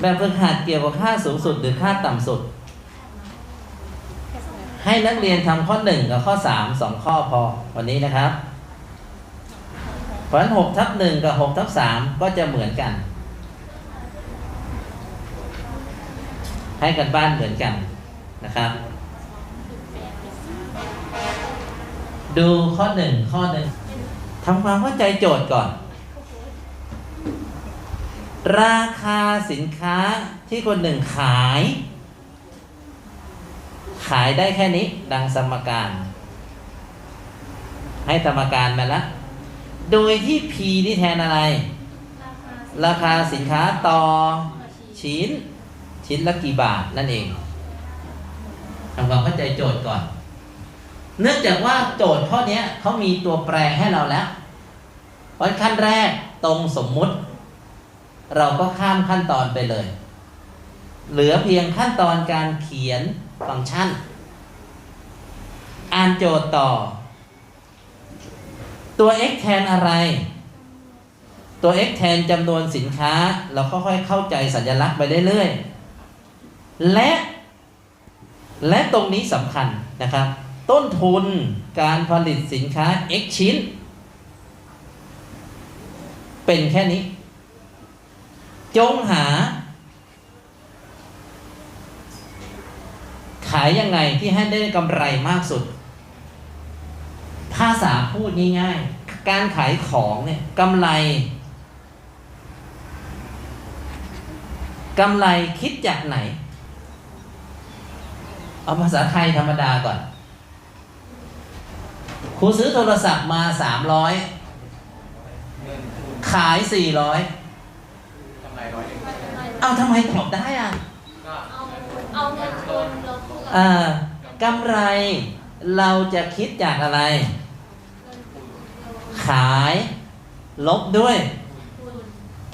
แบบฝึกหัดเกี่ยวกับค่าสูงสุดหรือค่าต่ำสุด ให้นักเรียนทำข้อหนึ่งกับข้อสามสองข้อพอวันนี้นะครับ เพราะฉะนั้นหกทับหนึ่งกับหกทับสามก็จะเหมือนกัน ให้กันบ้านเหมือนกันนะครับ ดูข้อหนึ่งข้อหนึ่งทำความเข้าใจโจทย์ก่อน ราคาสินค้าที่คนหนึ่งขาย ขายได้แค่นี้ ดังสมการ ให้สมการมาแล้วโดยที่ P นี่แทนอะไร ราคาสินค้าต่อชิ้น ชิ้นละกี่บาทนั่นเองทำความเข้าใจโจทย์ก่อน เนื่องจากว่าโจทย์ข้อเนี้ยเขามีตัวแปรให้เราแล้วเพราะขั้นแรกตรงสมมุติ เราก็ข้ามขั้นตอนไปเลย เหลือเพียงขั้นตอนการเขียนฟังก์ชัน อ่านโจทย์ต่อ ตัว x แทนอะไร ตัว x แทนจำนวนสินค้า เราค่อยๆเข้าใจสัญลักษณ์ไปเรื่อยๆ และ และตรงนี้สำคัญนะครับ ต้นทุนการผลิตสินค้า x ชิ้น เป็นแค่นี้ จงหา ขายยังไงที่ให้ได้กำไรมากสุด ภาษาพูดง่ายๆ การขายของเนี่ยกำไรกำไรคิดจากไหน เอาภาษาไทยธรรมดาก่อนครูซื้อโทรศัพท์มาสามร้อยขายสี่ร้อย กำไรร้อยเอง เอาทำไมตอบได้อะเอาเอาเงินทุนลบเงินอ่ากำไรเราจะคิดจากอะไร ขายลบด้วย ทุน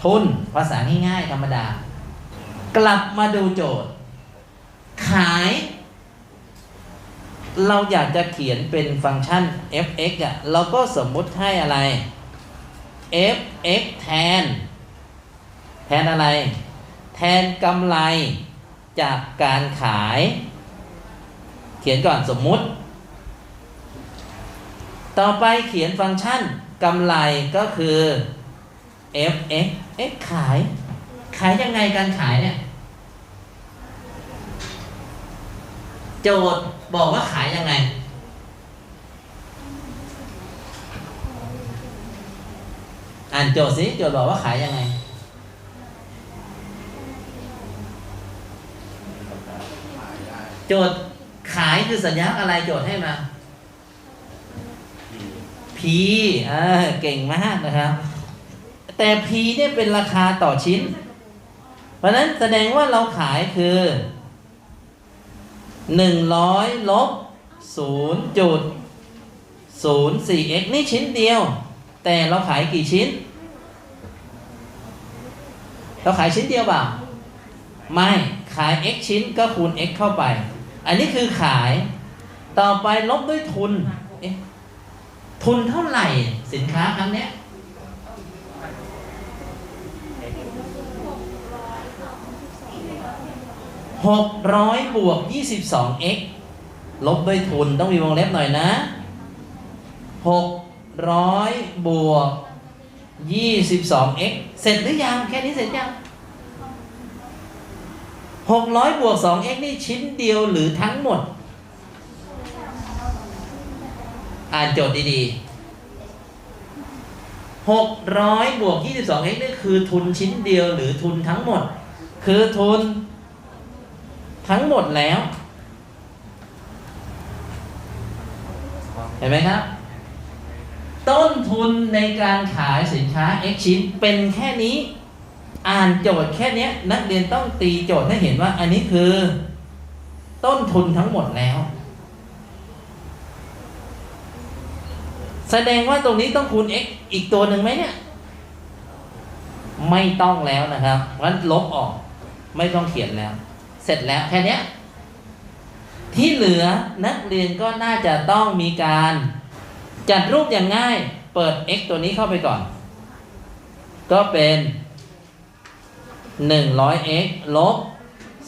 ทุนภาษาง่ายๆธรรมดา กลับมาดูโจทย์ ขาย เราอยากจะเขียนเป็นฟังก์ชัน f(x) อะเราก็สมมุติให้อะไร f(x) แทน แทนอะไร นกำไรจากการขาย เขียนก่อนสมมุติ ต่อไปเขียนฟังก์ชันกำไรก็คือ f(x) x ขาย ขายยังไงการขายเนี่ย โจทย์บอกว่าขายยังไง อ่านโจทย์สิ โจทย์บอกว่าขายยังไง โจทย์ขายคือสัญลักษณ์อะไรโจทย์ให้มา P อ่าเก่งมากนะครับ แต่ P เนี่ยเป็นราคาต่อชิ้น เพราะนั้นแสดงว่าเราขายคือ100ลบ0จุด04 x นี่ชิ้นเดียว แต่เราขายกี่ชิ้น เราขายชิ้นเดียวเปล่า ไม่ ขาย x ชิ้นก็คูณ x เข้าไป อันนี้คือขาย ต่อไปลบด้วยทุน ทุนเท่าไหร่สินค้าครั้งเนี้ยหกร้อยบวกยี่สิบสอง x ลบด้วยทุนต้องมีวงเล็บหน่อยนะหกร้อยบวกยี่สิบสอง x เสร็จหรือยัง แค่นี้เสร็จยัง หกร้อยบวกสอง x นี่ชิ้นเดียวหรือทั้งหมด อ่านโจทย์ดีๆหกร้อยบวกยี่สิบสอง x นี่คือทุนชิ้นเดียวหรือทุนทั้งหมด คือทุนทั้งหมดแล้ว เห็นไหมครับ ต้นทุนในการขายสินค้า X ชิ้นเป็นแค่นี้ อ่านโจทย์แค่เนี้ยนักเรียนต้องตีโจทย์ให้เห็นว่า อันนี้คือ ต้นทุนทั้งหมดแล้ว แสดงว่าตรงนี้ต้องคูณ x อีกตัวหนึ่งไหมเนี่ย ไม่ต้องแล้วนะครับงั้นลบออก ไม่ต้องเขียนแล้ว เสร็จแล้วแค่เนี้ยที่เหลือนักเรียนก็น่าจะต้องมีการ จัดรูปอย่างง่าย เปิด x ตัวนี้เข้าไปก่อน ก็เป็น 100x ลบ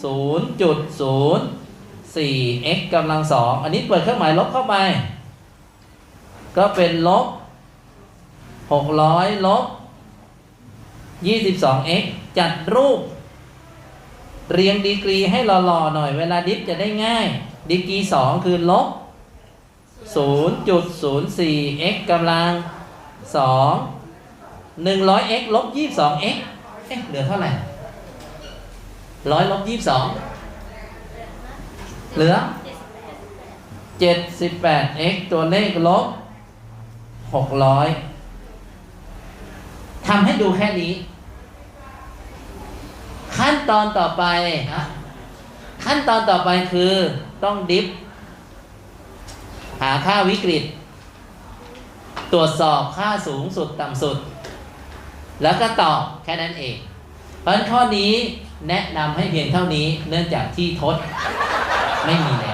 0.04x กำลังสองอันนี้เปิดเครื่องหมายลบเข้าไป ก็เป็นลบ 600 ลบ 22x จัดรูป เรียงดีกรีให้หล่อๆหน่อยเวลาดิฟจะได้ง่าย ดีกรี 2 คือลบ 0.04x กำลัง 2 100x ลบ 22x เอ๊ะเหลือเท่าไหร่ ร้อยลบ22เหลือ 78x ตัวเลขลบ600ทำให้ดูแค่นี้ ขั้นตอนต่อไปฮะขั้นตอนต่อไปคือต้องดิฟ หาค่าวิกฤต ตรวจสอบค่าสูงสุดต่ำสุด แล้วก็ตอบแค่นั้นเอง เพราะนั้ข้อนี้ แนะนำให้เพียงเท่านี้เนื่องจากที่ทดไม่มีแล้ว